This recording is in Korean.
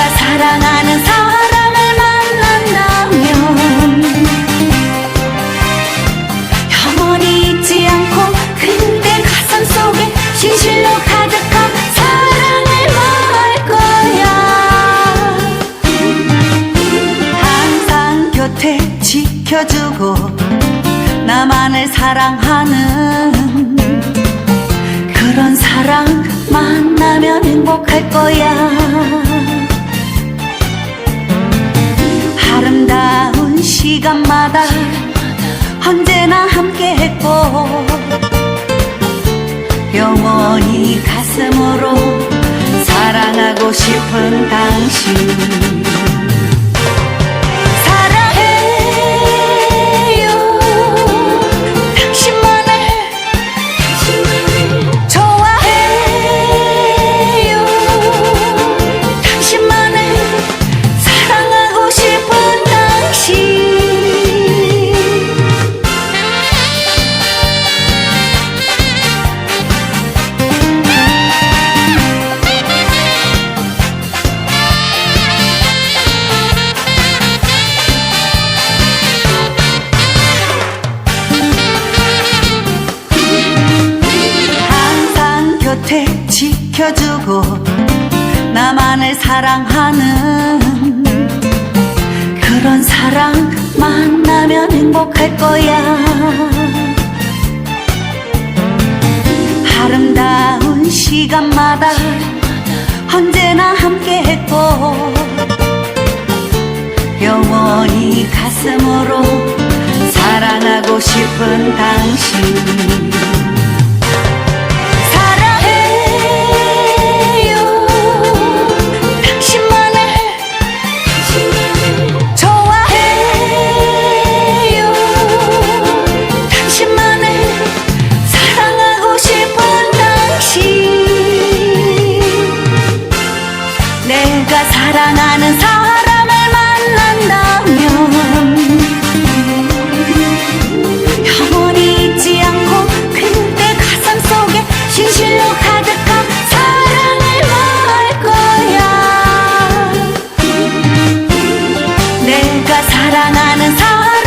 사랑하는 사람을 만난다면 영원히 잊지 않고 그대 가슴 속에 진실로 가득한 사랑을 말할 거야. 항상 곁에 지켜주고 나만을 사랑하는 그런 사랑 만나면 행복할 거야 시간마다 언제나 함께 지켜주고 나만을 사랑하는 그런 사랑 만나면 행복할 거야. 아름다운 시간마다 언제나 함께 했고 영원히 가슴으로 사랑하고 싶은 당신 내가 사랑하는 사람을 만난다면 영원히 잊지 않고 그때 가슴 속에 진실로 가득한 사랑을 말할 거야. 내가 사랑하는 사람